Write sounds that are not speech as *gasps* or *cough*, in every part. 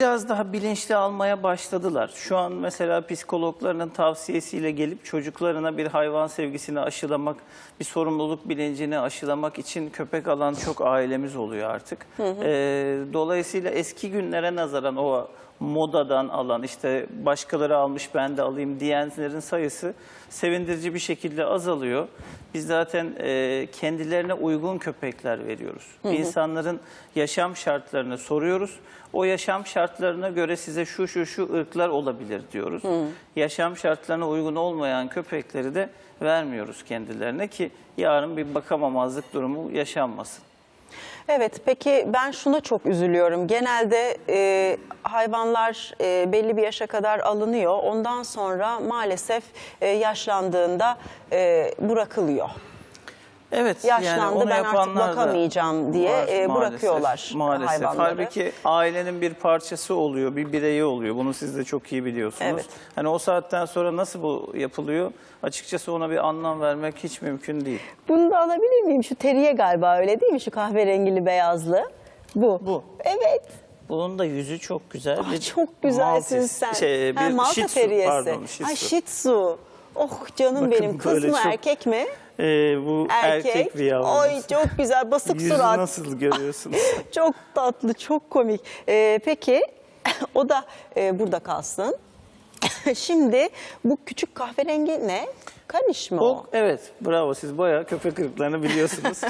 Biraz daha bilinçli almaya başladılar. Şu an mesela psikologlarının tavsiyesiyle gelip çocuklarına bir hayvan sevgisini aşılamak, bir sorumluluk bilincini aşılamak için köpek alan çok ailemiz oluyor artık. Ee, dolayısıyla eski günlere nazaran o modadan alan işte başkaları almış ben de alayım diyenlerin sayısı sevindirici bir şekilde azalıyor. Biz zaten e, kendilerine uygun köpekler veriyoruz. İnsanların yaşam şartlarını soruyoruz. O yaşam şartlarına göre size şu şu şu ırklar olabilir diyoruz. Yaşam şartlarına uygun olmayan köpekleri de vermiyoruz kendilerine ki yarın bir bakamamazlık durumu yaşanmasın. Evet, peki ben şuna çok üzülüyorum. Genelde e, hayvanlar e, belli bir yaşa kadar alınıyor. Ondan sonra maalesef e, yaşlandığında e, bırakılıyor. Evet, Yaşlandı, onu ben artık bakamayacağım diye, var e, bırakıyorlar Maalesef. hayvanları. Halbuki ailenin bir parçası oluyor, bir bireyi oluyor. Bunu siz de çok iyi biliyorsunuz. Evet. Hani o saatten sonra nasıl bu yapılıyor? Açıkçası ona bir anlam vermek hiç mümkün değil. Bunu da alabilir miyim? Şu teriye galiba öyle değil mi? Şu kahverengili beyazlı. Bu. Bu. Evet. Bunun da yüzü çok güzel. Ay, Bir çok güzelsin Maltese- sen. Şey, bir Ha, Malta Tzu, teriyesi. pardon, Shih Ay Tzu. Oh canım Bakın benim. Kız mı çok- erkek mi? Ee, bu erkek, bir yavrumuz. Ay çok güzel basık Yüzü surat. nasıl görüyorsunuz? *laughs* Çok tatlı, çok komik. Ee, peki *laughs* o da e, burada kalsın. *laughs* Şimdi bu küçük kahverengi ne? Kaniş mi o? O, evet, bravo. Siz bayağı köpek ırklarını biliyorsunuz.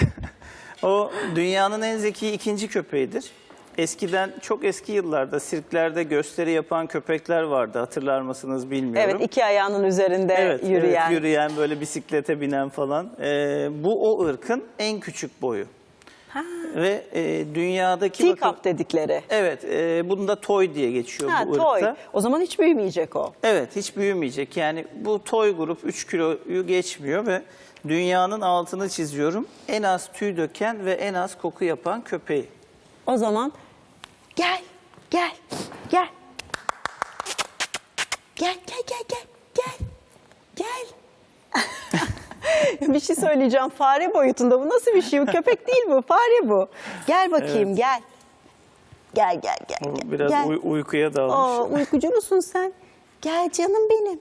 o dünyanın en zeki ikinci köpeğidir. Eskiden çok eski yıllarda sirklerde gösteri yapan köpekler vardı. Hatırlar mısınız bilmiyorum. Evet iki ayağının üzerinde Evet, yürüyen. evet, yürüyen böyle bisiklete binen falan. Ee, bu o ırkın en küçük boyu. Ve e, dünyadaki bakın- Teacup dedikleri. Evet, e, bunda toy diye geçiyor Ha, bu toy. ırkta. O zaman hiç büyümeyecek o. Evet, hiç büyümeyecek. Yani bu toy grup 3 kiloyu geçmiyor ve dünyanın altını çiziyorum. En az tüy döken ve en az koku yapan köpeği. O zaman gel, gel, gel. Gel, gel, gel, gel, gel. Gel. *laughs* bir şey söyleyeceğim. Fare boyutunda bu nasıl bir şey? Bu köpek değil bu, fare bu. Gel bakayım, gel. Gel, gel, gel. O gel, biraz gel. uy- uykuya dalmış. Aa, uykucu musun sen? Gel canım benim.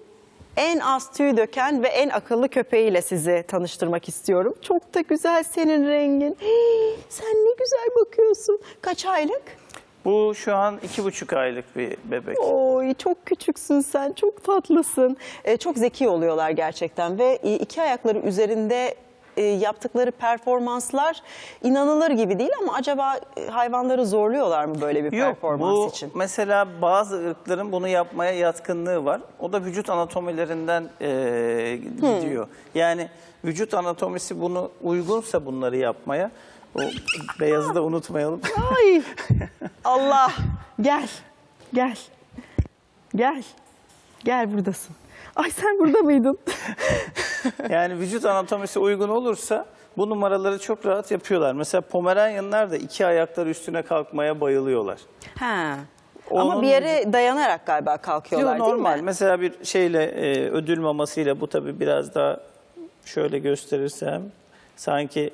En az tüy döken ve en akıllı köpeğiyle sizi tanıştırmak istiyorum. Çok da güzel senin rengin. Hii, *gasps* sen ne güzel bakıyorsun. Kaç aylık? Bu şu an iki buçuk aylık bir bebek. Oy çok küçüksün sen, çok tatlısın. Ee, çok zeki oluyorlar gerçekten ve e, iki ayakları üzerinde e, yaptıkları performanslar inanılır gibi değil ama acaba e, hayvanları zorluyorlar mı böyle bir Yok performans bu için? mesela bazı ırkların bunu yapmaya yatkınlığı var. O da vücut anatomilerinden e, gidiyor. Yani vücut anatomisi bunu uygunsa bunları yapmaya. O beyazı da unutmayalım. Ay *laughs* Allah gel gel gel gel buradasın. Ay sen burada mıydın? *laughs* Yani vücut anatomisi uygun olursa bu numaraları çok rahat yapıyorlar. Mesela Pomeranianlar da iki ayakları üstüne kalkmaya bayılıyorlar. Ha. Ama Onun bir yere dayanarak galiba kalkıyorlar Yok, normal. değil mi? Mesela bir şeyle e, ödül mamasıyla bu tabii biraz daha şöyle gösterirsem sanki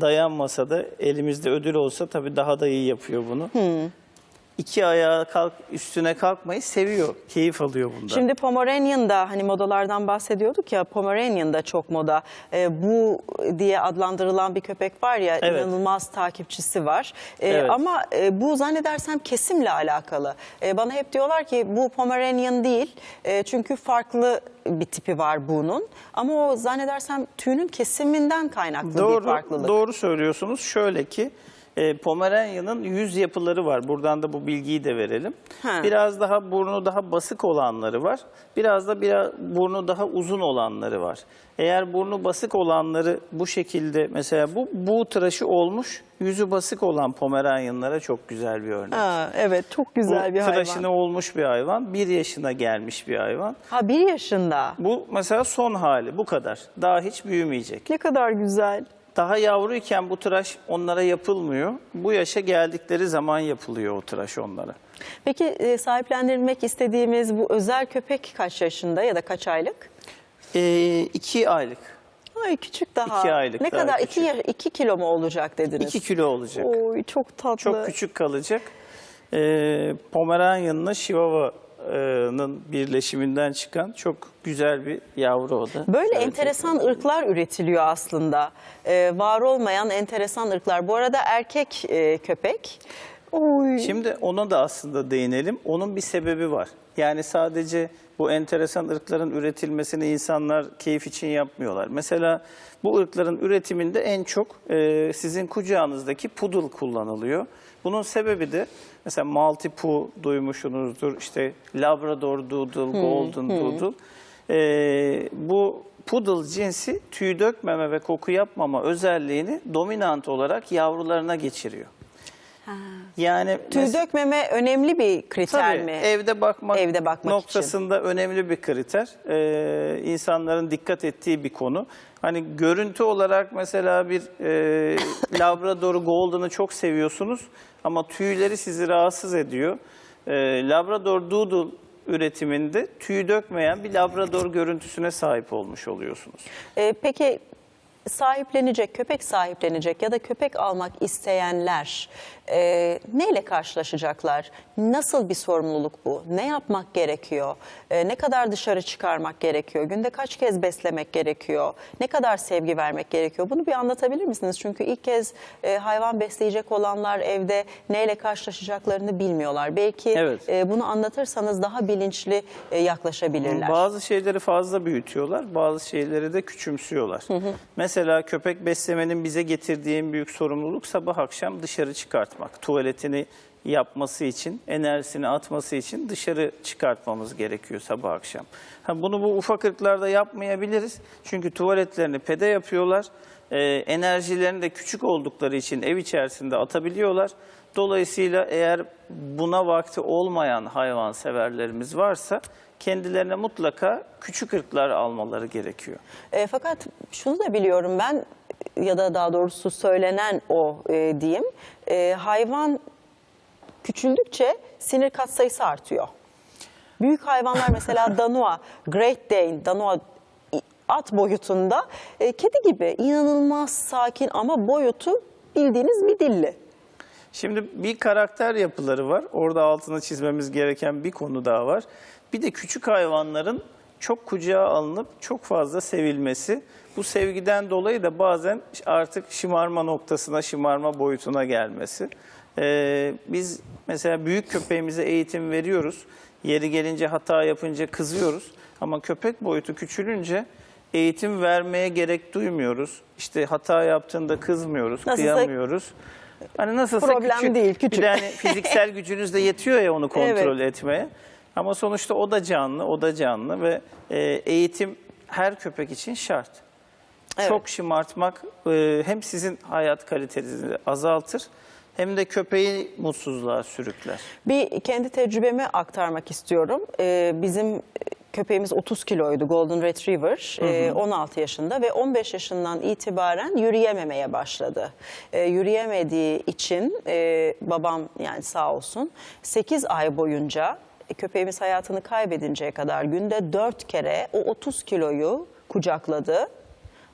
dayanmasa da elimizde ödül olsa tabii daha da iyi yapıyor bunu. İki ayağa kalk üstüne kalkmayı seviyor. Keyif alıyor bundan. Şimdi Pomeranian'da hani modalardan bahsediyorduk ya Pomeranian'da çok moda. Ee, bu diye adlandırılan bir köpek var ya Evet. inanılmaz takipçisi var. Ee, Evet. Ama e, bu zannedersem kesimle alakalı. Ee, bana hep diyorlar ki bu Pomeranian değil. Ee, çünkü farklı bir tipi var bunun. Ama o zannedersem tüyünün kesiminden kaynaklı bir Doğru, farklılık. doğru söylüyorsunuz. Şöyle ki e, Pomeranian'ın yüz yapıları var. Buradan da bu bilgiyi de verelim. Ha. Biraz daha burnu daha basık olanları var. Biraz da biraz burnu daha uzun olanları var. Eğer burnu basık olanları bu şekilde mesela bu bu tıraşı olmuş yüzü basık olan Pomeranian'lara çok güzel bir örnek. Ha, evet çok güzel bu bir hayvan. olmuş bir hayvan. Bir yaşına gelmiş bir hayvan. Ha bir yaşında. Bu mesela son hali bu kadar. Daha hiç büyümeyecek. Ne kadar güzel. Daha yavruyken bu tıraş onlara yapılmıyor. Bu yaşa geldikleri zaman yapılıyor o tıraş onlara. Peki e, sahiplendirmek istediğimiz bu özel köpek kaç yaşında ya da kaç aylık? Ee, iki aylık. Ay küçük daha. İki aylık Ne daha kadar? küçük. İki, iki kilo mu olacak dediniz? iki kilo olacak. Oy çok tatlı. Çok küçük kalacak. e, Pomeranian'la Chihuahua'nın birleşiminden çıkan çok güzel bir yavru o da. Böyle Şöyle enteresan tekrar- ırklar üretiliyor aslında. Ee, var olmayan enteresan ırklar. Bu arada erkek e, köpek. Oy. Şimdi ona da aslında değinelim. Onun bir sebebi var. Yani sadece bu enteresan ırkların üretilmesini insanlar keyif için yapmıyorlar. Mesela bu ırkların üretiminde en çok e, sizin kucağınızdaki poodle kullanılıyor. Bunun sebebi de mesela Maltipoo duymuşsunuzdur, işte Labrador Doodle, Golden Doodle. E, bu poodle cinsi tüy dökmeme ve koku yapmama özelliğini dominant olarak yavrularına geçiriyor. Yani Tüy dökmeme önemli bir kriter Tabii, mi? evde bakmak, Evde bakmak noktasında önemli bir kriter. Ee, insanların dikkat ettiği bir konu. Hani görüntü olarak mesela bir e, *laughs* Labrador Golden'ı çok seviyorsunuz ama tüyleri sizi rahatsız ediyor. Ee, Labrador Doodle üretiminde tüy dökmeyen bir Labrador görüntüsüne sahip olmuş oluyorsunuz. Ee, peki sahiplenecek, köpek sahiplenecek ya da köpek almak isteyenler e, neyle karşılaşacaklar? Nasıl bir sorumluluk bu? Ne yapmak gerekiyor? E, ne kadar dışarı çıkarmak gerekiyor? Günde kaç kez beslemek gerekiyor? Ne kadar sevgi vermek gerekiyor? Bunu bir anlatabilir misiniz? Çünkü ilk kez e, hayvan besleyecek olanlar evde neyle karşılaşacaklarını bilmiyorlar. Belki Evet. e, bunu anlatırsanız daha bilinçli e, yaklaşabilirler. Bazı şeyleri fazla büyütüyorlar, bazı şeyleri de küçümsüyorlar. Mesela köpek beslemenin bize getirdiği en büyük sorumluluk sabah akşam dışarı çıkartmak. Tuvaletini yapması için, enerjisini atması için dışarı çıkartmamız gerekiyor sabah akşam. Bunu bu ufak ırklarda yapmayabiliriz. Çünkü tuvaletlerini pede yapıyorlar. Ee, enerjilerini de küçük oldukları için ev içerisinde atabiliyorlar. Dolayısıyla eğer buna vakti olmayan hayvan severlerimiz varsa kendilerine mutlaka küçük ırklar almaları gerekiyor. E, fakat şunu da biliyorum ben ya da daha doğrusu söylenen o e, diyeyim. E, hayvan küçüldükçe sinir katsayısı artıyor. Büyük hayvanlar mesela *laughs* Danua, Great Dane, Danua at boyutunda e, kedi gibi inanılmaz sakin ama boyutu bildiğiniz bir dilli. Şimdi bir karakter yapıları var. Orada altını çizmemiz gereken bir konu daha var. Bir de küçük hayvanların çok kucağa alınıp çok fazla sevilmesi. Bu sevgiden dolayı da bazen artık şımarma noktasına, şımarma boyutuna gelmesi. Ee, biz mesela büyük köpeğimize eğitim veriyoruz. Yeri gelince hata yapınca kızıyoruz. Ama köpek boyutu küçülünce eğitim vermeye gerek duymuyoruz. İşte hata yaptığında kızmıyoruz, Nasılsa- kıyamıyoruz. Hani nasılsa Problem küçük, değil, küçük. Bir de hani fiziksel gücünüz de yetiyor ya onu kontrol *laughs* etmeye. Ama sonuçta o da canlı, o da canlı ve e, eğitim her köpek için şart. Evet. Çok şımartmak e, hem sizin hayat kalitenizi azaltır hem de köpeği mutsuzluğa sürükler. Bir kendi tecrübemi aktarmak istiyorum. Ee, bizim köpeğimiz 30 kiloydu Golden Retriever, Ee, 16 yaşında ve 15 yaşından itibaren yürüyememeye başladı. Ee, yürüyemediği için e, babam yani sağ olsun 8 ay boyunca e, köpeğimiz hayatını kaybedinceye kadar günde 4 kere o 30 kiloyu kucakladı.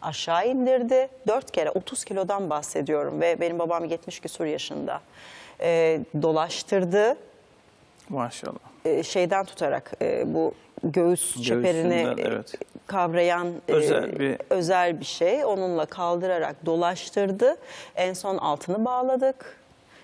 Aşağı indirdi. 4 kere 30 kilodan bahsediyorum ve benim babam 70 küsur yaşında. Ee, dolaştırdı Maşallah. e, şeyden tutarak e, bu göğüs çeperini e, evet. kavrayan e, Özel bir- özel bir şey. Onunla kaldırarak dolaştırdı. En son altını bağladık.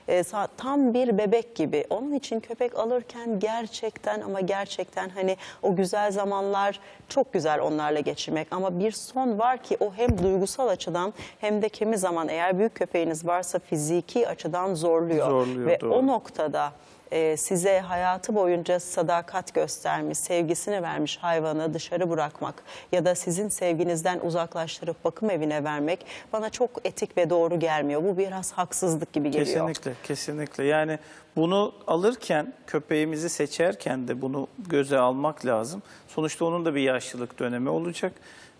E, tam bir bebek gibi. Onun için köpek alırken gerçekten ama gerçekten hani o güzel zamanlar çok güzel onlarla geçirmek. Ama bir son var ki o hem duygusal açıdan hem de kimi zaman eğer büyük köpeğiniz varsa fiziki açıdan zorluyor. Zorluyor, Ve doğru. o noktada e, size hayatı boyunca sadakat göstermiş, sevgisini vermiş hayvanı dışarı bırakmak ya da sizin sevginizden uzaklaştırıp bakım evine vermek bana çok etik ve doğru gelmiyor. Bu biraz haksızlık gibi geliyor. Kesinlikle, kesinlikle. Yani bunu alırken, köpeğimizi seçerken de bunu göze almak lazım. Sonuçta onun da bir yaşlılık dönemi olacak.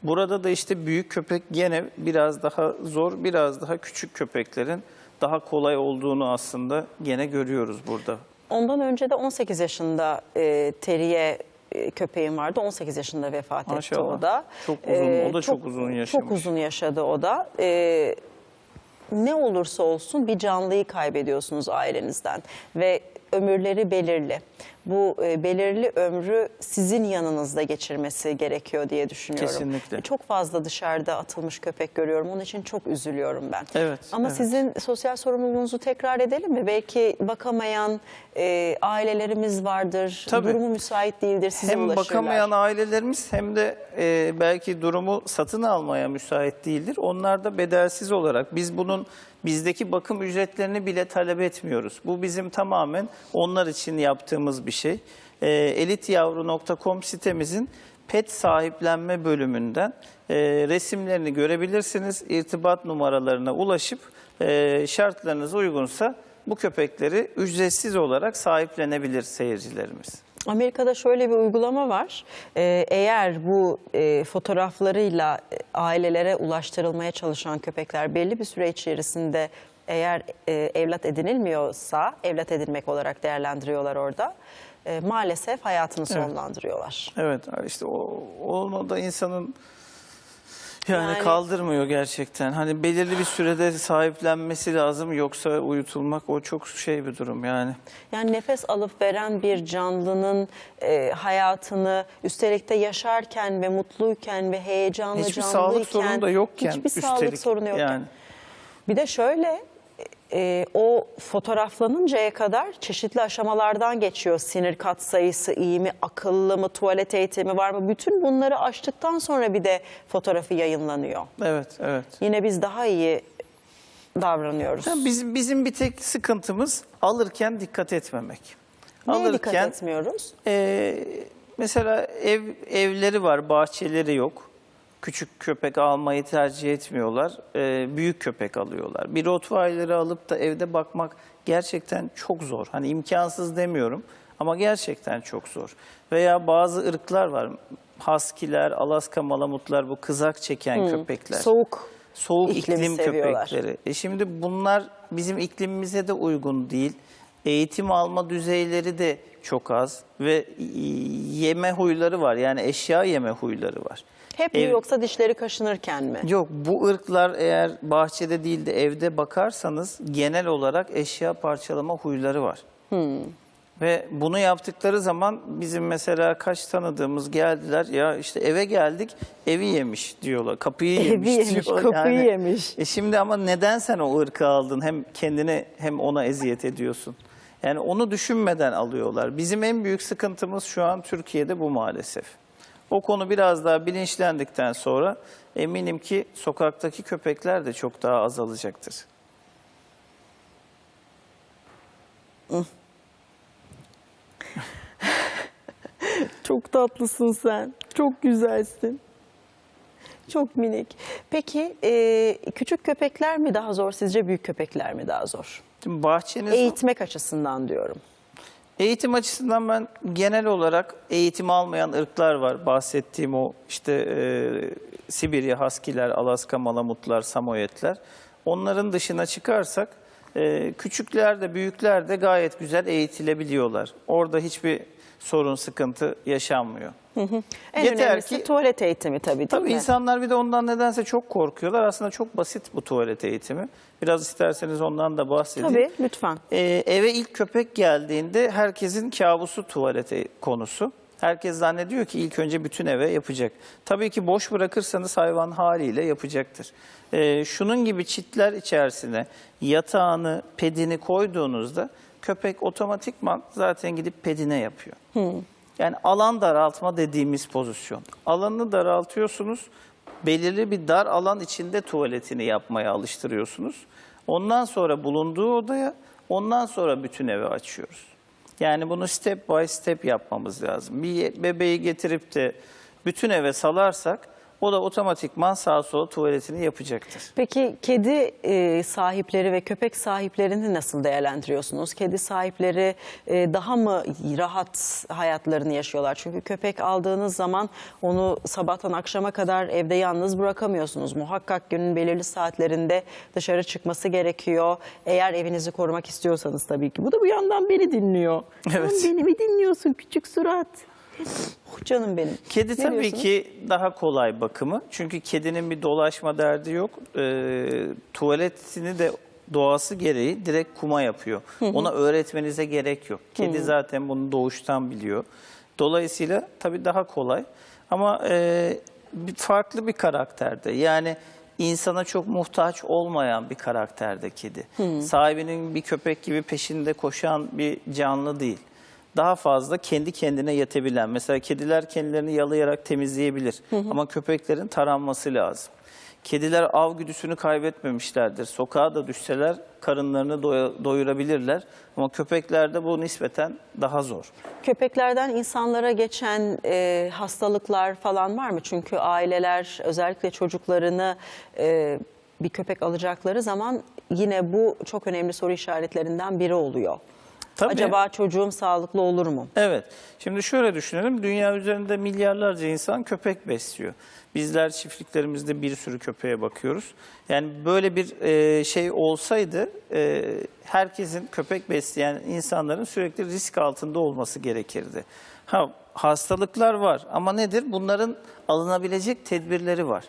Burada da işte büyük köpek gene biraz daha zor, biraz daha küçük köpeklerin daha kolay olduğunu aslında gene görüyoruz burada. Ondan önce de 18 yaşında e, Teriye e, köpeğim vardı. 18 yaşında vefat etti Maşallah. o da. Çok uzun, o da çok uzun Çok yaşamış. uzun yaşadı o da. E, ne olursa olsun bir canlıyı kaybediyorsunuz ailenizden ve ömürleri belirli. Bu e, belirli ömrü sizin yanınızda geçirmesi gerekiyor diye düşünüyorum. Kesinlikle. Çok fazla dışarıda atılmış köpek görüyorum. Onun için çok üzülüyorum ben. Evet, Ama evet. sizin sosyal sorumluluğunuzu tekrar edelim mi? Belki bakamayan e, ailelerimiz vardır. Tabii. Durumu müsait değildir. Size hem ulaşırlar. bakamayan ailelerimiz hem de e, belki durumu satın almaya müsait değildir. Onlar da bedelsiz olarak biz bunun bizdeki bakım ücretlerini bile talep etmiyoruz. Bu bizim tamamen onlar için yaptığımız bir şey. E, elityavru.com sitemizin pet sahiplenme bölümünden e, resimlerini görebilirsiniz. İrtibat numaralarına ulaşıp e, şartlarınız uygunsa bu köpekleri ücretsiz olarak sahiplenebilir seyircilerimiz. Amerika'da şöyle bir uygulama var. Ee, eğer bu e, fotoğraflarıyla e, ailelere ulaştırılmaya çalışan köpekler belli bir süre içerisinde eğer e, evlat edinilmiyorsa, evlat edinmek olarak değerlendiriyorlar orada. e, maalesef hayatını sonlandırıyorlar. Evet işte o onu da insanın yani, Yani- kaldırmıyor gerçekten. Hani belirli bir sürede sahiplenmesi lazım yoksa uyutulmak o çok şey bir durum yani. Yani nefes alıp veren bir canlının e, hayatını üstelik de yaşarken ve mutluyken ve heyecanlı Hiçbir canlıyken sağlık sorunu da yokken hiçbir üstelik sağlık sorunu yokken yani. Bir de şöyle e, o fotoğraflanıncaya kadar çeşitli aşamalardan geçiyor. Sinir katsayısı iyi mi, akıllı mı, tuvalet eğitimi var mı? Bütün bunları aştıktan sonra bir de fotoğrafı yayınlanıyor. Evet, evet. Yine biz daha iyi davranıyoruz. Yani bizim bizim bir tek sıkıntımız alırken dikkat etmemek. Neye dikkat etmiyoruz? Ee, mesela ev evleri var, bahçeleri yok. Küçük köpek almayı tercih etmiyorlar. Ee, büyük köpek alıyorlar. Bir Rottweiler'ı alıp da evde bakmak gerçekten çok zor. Hani imkansız demiyorum ama gerçekten çok zor. Veya bazı ırklar var. Haskiler, Alaska Malamutlar, bu kızak çeken köpekler Soğuk soğuk İklimi iklim seviyorlar. köpekleri. E şimdi bunlar bizim iklimimize de uygun değil. Eğitim alma düzeyleri de çok az ve yeme huyları var. Yani eşya yeme huyları var. Hep mi Ev- yoksa dişleri kaşınırken mi? Yok bu ırklar eğer bahçede değil de evde bakarsanız genel olarak eşya parçalama huyları var. Ve bunu yaptıkları zaman bizim mesela kaç tanıdığımız geldiler ya işte eve geldik evi yemiş diyorlar. Kapıyı Evi yemiş, yemiş, diyorlar. kapıyı yemiş. E şimdi ama neden sen o ırkı aldın? Hem kendine hem ona eziyet ediyorsun. Yani onu düşünmeden alıyorlar. Bizim en büyük sıkıntımız şu an Türkiye'de bu maalesef. O konu biraz daha bilinçlendikten sonra eminim ki sokaktaki köpekler de çok daha azalacaktır. *laughs* Çok tatlısın sen. Çok güzelsin. Çok minik. Peki e, küçük köpekler mi daha zor sizce büyük köpekler mi daha zor? Şimdi bahçeniz Eğitmek açısından diyorum. Eğitim açısından ben genel olarak eğitim almayan ırklar var. Bahsettiğim o işte e, Sibirya Haskiler, Alaska Malamutlar, Samoyedler. Onların dışına çıkarsak e, küçükler de büyükler de gayet güzel eğitilebiliyorlar. Orada hiçbir sorun, sıkıntı yaşanmıyor. En Yeter önemlisi ki- tuvalet eğitimi tabii değil Tabii mi? insanlar bir de ondan nedense çok korkuyorlar. Aslında çok basit bu tuvalet eğitimi. Biraz isterseniz ondan da bahsedeyim. Tabii lütfen. Ee, eve ilk köpek geldiğinde herkesin kabusu tuvalete konusu. Herkes zannediyor ki ilk önce bütün eve yapacak. Tabii ki boş bırakırsanız hayvan haliyle yapacaktır. Ee, şunun gibi çitler içerisine yatağını, pedini koyduğunuzda köpek otomatikman zaten gidip pedine yapıyor. Yani alan daraltma dediğimiz pozisyon. Alanını daraltıyorsunuz, belirli bir dar alan içinde tuvaletini yapmaya alıştırıyorsunuz. Ondan sonra bulunduğu odaya, ondan sonra bütün evi açıyoruz. Yani bunu step by step yapmamız lazım. Bir bebeği getirip de bütün eve salarsak o da otomatikman sağa sola tuvaletini yapacaktır. Peki kedi e, sahipleri ve köpek sahiplerini nasıl değerlendiriyorsunuz? Kedi sahipleri e, daha mı rahat hayatlarını yaşıyorlar? Çünkü köpek aldığınız zaman onu sabahtan akşama kadar evde yalnız bırakamıyorsunuz. Muhakkak günün belirli saatlerinde dışarı çıkması gerekiyor. Eğer evinizi korumak istiyorsanız tabii ki. Bu da bu yandan beni dinliyor. Evet. Sen beni mi dinliyorsun küçük surat? Oh, canım benim. Kedi Ne tabii diyorsunuz? ki daha kolay bakımı. Çünkü kedinin bir dolaşma derdi yok. Ee, tuvaletini de doğası gereği direkt kuma yapıyor. Ona öğretmenize gerek yok. Kedi zaten bunu doğuştan biliyor. Dolayısıyla tabii daha kolay ama e, farklı bir karakterde. Yani insana çok muhtaç olmayan bir karakterde kedi. Sahibinin bir köpek gibi peşinde koşan bir canlı değil. Daha fazla kendi kendine yetebilen. Mesela kediler kendilerini yalayarak temizleyebilir. Ama köpeklerin taranması lazım. Kediler av güdüsünü kaybetmemişlerdir. Sokağa da düşseler karınlarını doyurabilirler. Ama köpeklerde bu nispeten daha zor. Köpeklerden insanlara geçen e, hastalıklar falan var mı? Çünkü aileler özellikle çocuklarını e, bir köpek alacakları zaman yine bu çok önemli soru işaretlerinden biri oluyor. Tabii. Acaba çocuğum sağlıklı olur mu? Evet. Şimdi şöyle düşünelim. Dünya üzerinde milyarlarca insan köpek besliyor. Bizler çiftliklerimizde bir sürü köpeğe bakıyoruz. Yani böyle bir e, şey olsaydı e, herkesin köpek besleyen insanların sürekli risk altında olması gerekirdi. Ha hastalıklar var ama nedir? Bunların alınabilecek tedbirleri var.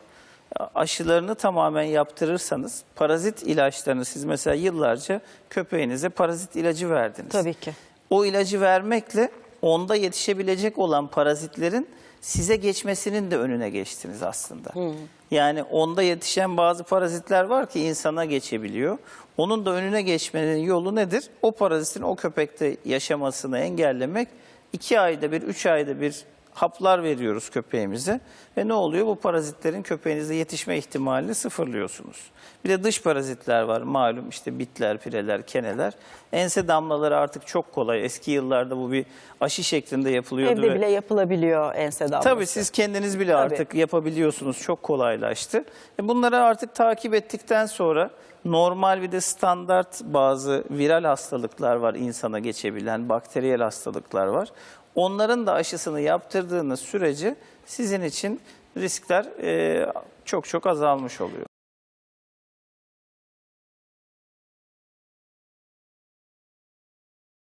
Aşılarını tamamen yaptırırsanız parazit ilaçlarını siz mesela yıllarca köpeğinize parazit ilacı verdiniz. Tabii ki. O ilacı vermekle onda yetişebilecek olan parazitlerin size geçmesinin de önüne geçtiniz aslında. Yani onda yetişen bazı parazitler var ki insana geçebiliyor. Onun da önüne geçmenin yolu nedir? O parazitin o köpekte yaşamasını engellemek. iki ayda bir, üç ayda bir haplar veriyoruz köpeğimize. Ve ne oluyor? Bu parazitlerin köpeğinizde yetişme ihtimalini sıfırlıyorsunuz. Bir de dış parazitler var malum işte bitler, pireler, keneler. Ense damlaları artık çok kolay. Eski yıllarda bu bir aşı şeklinde yapılıyordu. Evde ve- bile yapılabiliyor ense damlası. Tabii siz kendiniz bile artık yapabiliyorsunuz. Çok kolaylaştı. E bunları artık takip ettikten sonra normal bir de standart bazı viral hastalıklar var insana geçebilen, bakteriyel hastalıklar var. Onların da aşısını yaptırdığınız sürece sizin için riskler e, çok çok azalmış oluyor.